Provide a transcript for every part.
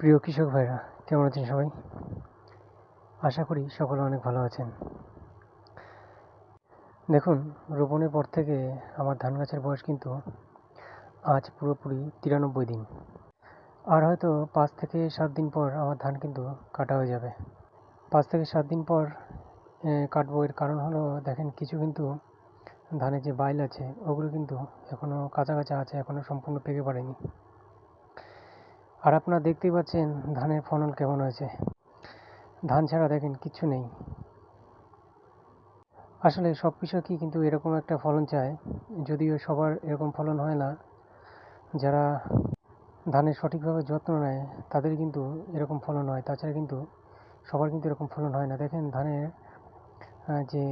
প্রিয় কৃষক ভাইরা, কেমন আছেন সবাই? আশা করি সকলে অনেক ভালো আছেন। দেখুন, রোপণের পর থেকে আমার ধান গাছের বয়স কিন্তু আজ পুরোপুরি তিরানব্বই দিন। আর হয়তো পাঁচ থেকে সাত দিন পর আমার ধান কিন্তু কাটা হয়ে যাবে। পাঁচ থেকে সাত দিন পর কাটবো এর কারণ হলো, দেখেন কিছু কিন্তু ধানের যে বাইল আছে, ওগুলো কিন্তু এখনও কাঁচা কাঁচা আছে এখনও সম্পূর্ণ পেকে পড়েনি। আর আপনারা দেখতেই পাচ্ছেন ধানের ফলন কেমন হয়েছে। ধান ছাড়া দেখেন কিচ্ছু নেই। আসলে সব কৃষকই কিন্তু এরকম একটা ফলন চায়, যদিও সবার এরকম ফলন হয় না। যারা ধানের সঠিকভাবে যত্ন নেয়, তাদের কিন্তু এরকম ফলন হয়। তাছাড়া কিন্তু সবার কিন্তু এরকম ফলন হয় না। দেখেন ধানের যে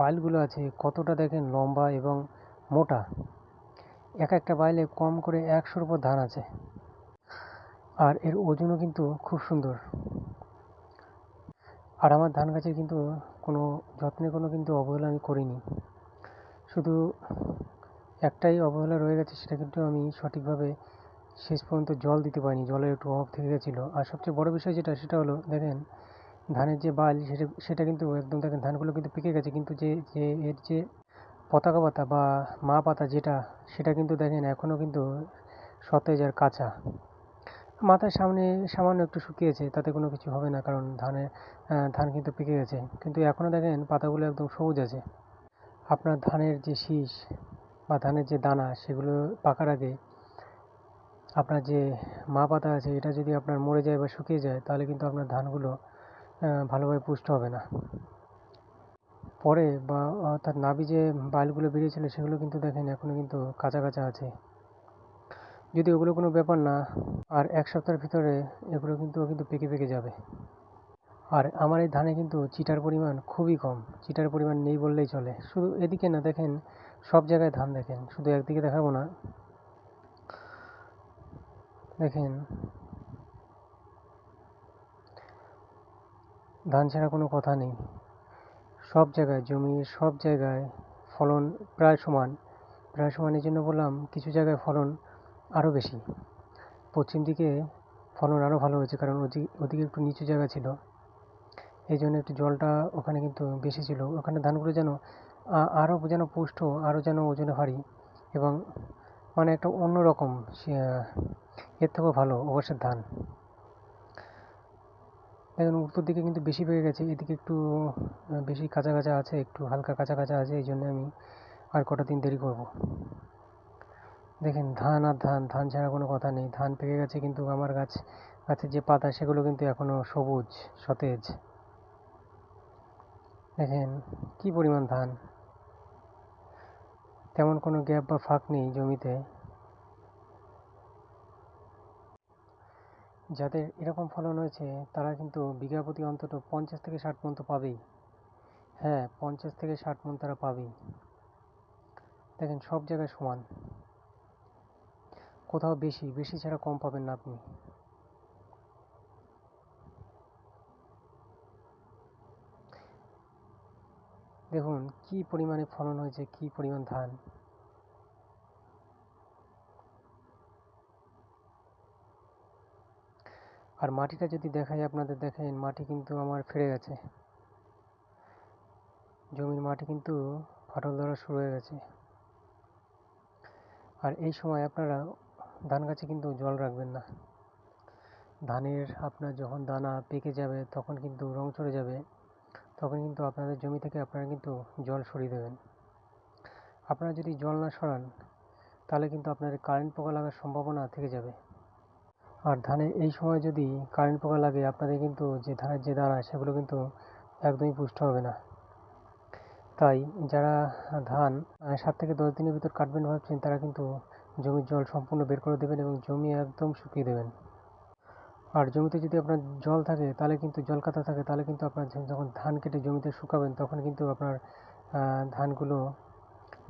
বাইলগুলো আছে, কতটা দেখেন লম্বা এবং মোটা। এক একটা বাইলে কম করে একশোর উপর ধান আছে। আর এর ওজনও কিন্তু খুব সুন্দর। আর আমার ধান গাছের কিন্তু কোনো যত্নে কোনো কিন্তু অবহেলা আমি করিনি। শুধু একটাই অবহেলা রয়ে গেছে, সেটা কিন্তু আমি সঠিকভাবে শেষ পর্যন্ত জল দিতে পারিনি, জলের একটু অভাব থেকে গেছিল। আর সবচেয়ে বড় বিষয় যেটা, সেটা হলো, দেখেন, ধানের যে বাল, সেটা সেটা কিন্তু একদম, দেখেন, ধানগুলো কিন্তু পেকে গেছে, কিন্তু যে যে, এর যে পতাকা পাতা বা মা পাতা যেটা, সেটা কিন্তু, দেখেন, এখনও কিন্তু সতেজ আর কাঁচা। মাথার সামনে সামান্য একটু শুকিয়েছে তাতে কোনো কিছু হবে না কারণ আহ, ধান কিন্তু পেকে গেছে। কিন্তু এখনও দেখেন পাতাগুলো একদম সবুজ আছে। আপনার ধানের যে শীষ বা ধানের যে দানা সেগুলো পাকার আগে আপনার যে মা পাতা আছে এটা যদি আপনার মরে যায় বা শুকিয়ে যায় তাহলে কিন্তু আপনার ধানগুলো ভালোভাবে পুষ্ট হবে না। পরে বা অর্থাৎ নাবি যে বাইলগুলো বেরিয়েছিল সেগুলো কিন্তু দেখেন এখনও কিন্তু কাঁচা কাঁচা আছে। যদি ওগুলো কোনো ব্যাপার না, আর এক সপ্তাহের ভিতরে এগুলো কিন্তু কিন্তু পেকে পেকে যাবে। আর আমার এই ধানে কিন্তু চিটার পরিমাণ খুবই কম। চিটার পরিমাণ নেই বললেই চলে। শুধু এদিকে না, দেখেন, সব জায়গায় ধান দেখেন। শুধু একদিকে দেখাবো না। দেখেন, ধান ছাড়া কোনো কথা নেই। সব জায়গায় জমি, সব জায়গায় ফলন প্রায় সমান। প্রায় সমান এই জন্য বললাম, কিছু জায়গায় ফলন আরও বেশি। পশ্চিম দিকে ফলন আরও ভালো হয়েছে, কারণ ওদিকে ওদিকে একটু নিচু জায়গা ছিল। এই জন্য একটু জলটা ওখানে কিন্তু বেশি ছিল। ওখানে ধানগুলো যেন আরও যেন পুষ্ট, আরও যেন ওজনে ভারী এবং মানে একটা অন্যরকম এর থেকেও ভালো অবশ্যই ধান। এখন উত্তর দিকে কিন্তু বেশি পেয়ে গেছে, এদিকে একটু বেশি কাঁচা কাঁচা আছে, একটু হালকা কাঁচা কাঁচা আছে, এই জন্য আমি আর কটা দিন দেরি করব। দেখেন, ধান আর ধান ধান ছাড়া কোনো কথা নেই। ধান পেকে গেছে কিন্তু আমার গাছ, গাছের যে পাতা, সেগুলো কিন্তু এখনও সবুজ, সতেজ। দেখেন, কি পরিমাণ ধান? তেমন কোনো গ্যাপ বা ফাঁক নেই জমিতে। যাদের এরকম ফলন হয়েছে, তারা কিন্তু বিঘা প্রতি অন্তত পঞ্চাশ থেকে ষাট মন তো পাবেই। হ্যাঁ পঞ্চাশ থেকে ষাট মন তারা পাবেই। দেখেন, সব জায়গায় সমান। কোথাও বেশি বেশি ছাড়া কম পাবেন না আপনি। দেখুন, কি পরিমাণে ফলন হয়েছে, কি পরিমাণ ধান। আর মাটিটা যদি দেখাই আপনাদের, দেখেন মাটি কিন্তু আমার ফেড়ে গেছে। জমির মাটি কিন্তু ফাটল ধরা শুরু হয়ে গেছে। আর এই সময় আপনারা ধান গাছে কিন্তু জল রাখবেন না। ধানের আপনার যখন দানা পেকে যাবে, তখন কিন্তু রং চড়ে যাবে, তখন কিন্তু আপনাদের জমি থেকে আপনারা কিন্তু জল সরিয়ে দেবেন। আপনারা যদি জল না সরান, তাহলে কিন্তু আপনার কারেন্ট পোকা লাগার সম্ভাবনা থেকে যাবে। আর ধানে এই সময় যদি কারেন্ট পোকা লাগে, আপনাদের কিন্তু যে ধানের যে দানা, সেগুলো কিন্তু একদমই পুষ্ট হবে না। তাই যারা ধান সাত থেকে দশ দিনের ভিতর কাটবেন ভাবছেন, তারা কিন্তু জমির জল সম্পূর্ণ বের করে দেবেন এবং জমি একদম শুকিয়ে দেবেন। আর জমিতে যদি আপনার জল থাকে, তাহলে কিন্তু জল কাতা থাকে, তাহলে কিন্তু আপনার যখন ধান কেটে জমিতে শুকাবেন, তখন কিন্তু আপনার ধানগুলো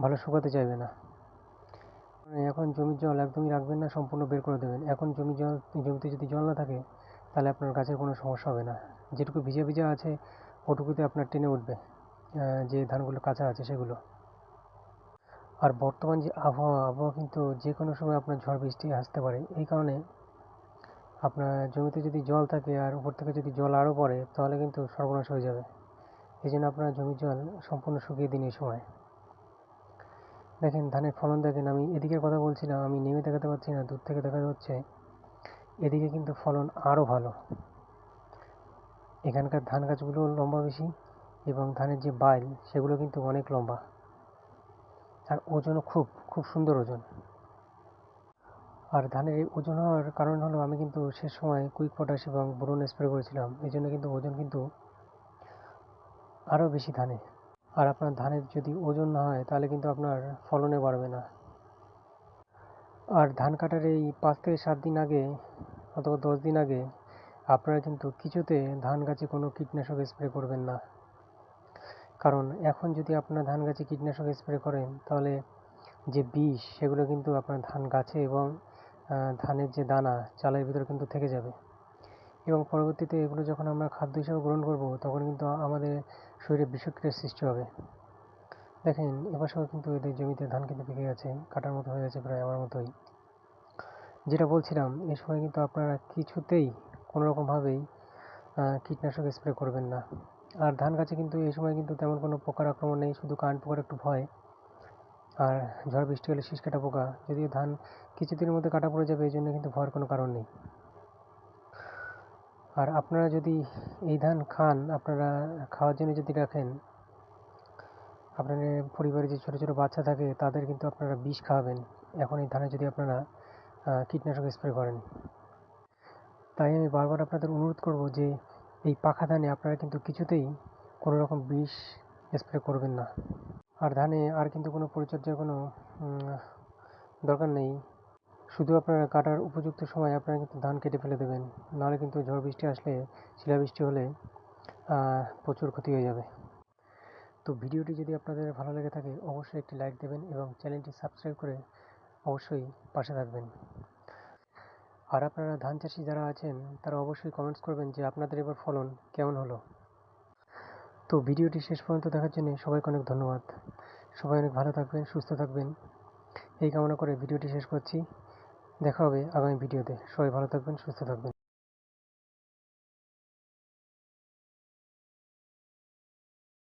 ভালো শুকাতে চাইবে না। মানে এখন জমির জল একদমই রাখবেন না, সম্পূর্ণ বের করে দেবেন। এখন জমি জল, জমিতে যদি জল না থাকে, তাহলে আপনার গাছের কোনো সমস্যা হবে না। যেটুকু ভিজে ভিজে আছে, ওটুকুতে আপনার টেনে উঠবে যে ধানগুলো কাঁচা আছে সেগুলো। আর বর্তমান যে আবহাওয়া আবহাওয়া কিন্তু যে কোনো সময় আপনার ঝড় বৃষ্টি আসতে পারে। এই কারণে আপনার জমিতে যদি জল থাকে আর উপর থেকে যদি জল আরও পড়ে, তাহলে কিন্তু সর্বনাশ হয়ে যাবে। এই জন্য আপনার জমির জল সম্পূর্ণ শুকিয়ে দিন এই সময়। দেখেন, ধানের ফলন দেখেন, আমি এদিকের কথা বলছিলাম আমি নেমে দেখাতে পারছি না, দূর থেকে দেখা যাচ্ছে এদিকে কিন্তু ফলন আরও ভালো। এখানকার ধান গাছগুলো লম্বা বেশি এবং ধানের যে বাইল সেগুলো কিন্তু অনেক লম্বা। আর ওজনও খুব খুব সুন্দর ওজন। আর ধানের এই ওজন হওয়ার কারণ হলো আমি কিন্তু সে সময় কুইক পটাশ এবং বোরন স্প্রে করেছিলাম। এই জন্য কিন্তু ওজন কিন্তু আরও বেশি ধানে আর আপনার ধানের যদি ওজন না হয়, তাহলে কিন্তু আপনার ফলনে বাড়বে না। আর ধান কাটার এই পাঁচ থেকে সাত দিন আগে অথবা দশ দিন আগে আপনারা কিন্তু কিছুতে ধান গাছে কোনো কীটনাশক স্প্রে করবেন না। কারণ এখন যদি আপনার ধান গাছে কীটনাশক স্প্রে করেন, তাহলে যে বিষ, সেগুলো কিন্তু আপনার ধান গাছে এবং ধানের যে দানা, চালের ভিতরে কিন্তু থেকে যাবে। এবং পরবর্তীতে এগুলো যখন আমরা খাদ্য হিসাবে গ্রহণ করব, তখন কিন্তু আমাদের শরীরে বিষক্রিয়ার সৃষ্টি হবে। দেখেন এবছর কিন্তু এদের জমিতে ধান কিন্তু পেকে গেছে, কাটার মতো হয়ে গেছে প্রায় আমার মতোই। যেটা বলছিলাম, এ সময় কিন্তু আপনারা কিছুতেই কোনো রকমভাবেই কীটনাশক স্প্রে করবেন না। আর ধান গাছে কিন্তু এই সময় কিন্তু তেমন কোনো পোকার আক্রমণ নেই, শুধু কান পোকার একটু ভয়। আর ঝড় বৃষ্টি হলে শীষ কাটা পোকা, যদিও ধান কিছুদিনের মধ্যে কাটা পড়ে যাবে এই জন্য কিন্তু ভয়ের কোনো কারণ নেই। আর আপনারা যদি এই ধান খান, আপনারা খাওয়ার জন্য যদি রাখেন, আপনাদের পরিবারে যে ছোটো ছোটো বাচ্চা থাকে, তাদের কিন্তু আপনারা বিষ খাওয়াবেন। এখন এই ধানে যদি আপনারা কীটনাশক স্প্রে করেন। তাই আমি বারবার আপনাদের অনুরোধ করব যে এই পাখা ধানে আপনারা কিন্তু কিছুতেই কোনো রকম বিষ স্প্রে করবেন না। আর ধানে আর কিন্তু কোনো পরিচর্যার কোনো দরকার নেই। শুধু আপনারা কাটার উপযুক্ত সময় আপনারা কিন্তু ধান কেটে ফেলে দেবেন। নাহলে কিন্তু ঝড় বৃষ্টি আসলে শিলাবৃষ্টি হলে প্রচুর ক্ষতি হয়ে যাবে। তো ভিডিওটি যদি আপনাদের ভালো লেগে থাকে, অবশ্যই একটি লাইক দেবেন এবং চ্যানেলটি সাবস্ক্রাইব করে অবশ্যই পাশে থাকবেন। আর আপনারা ধান চাষি যারা আছেন, তারা অবশ্যই কমেন্টস করবেন যে আপনাদের এবার ফলন কেমন হলো। তো ভিডিওটি শেষ পর্যন্ত দেখার জন্য সবাইকে অনেক ধন্যবাদ। সবাই অনেক ভালো থাকবেন, সুস্থ থাকবেন। এই কামনা করে ভিডিওটি শেষ করছি। দেখা হবে আগামী ভিডিওতে। সবাই ভালো থাকবেন, সুস্থ থাকবেন।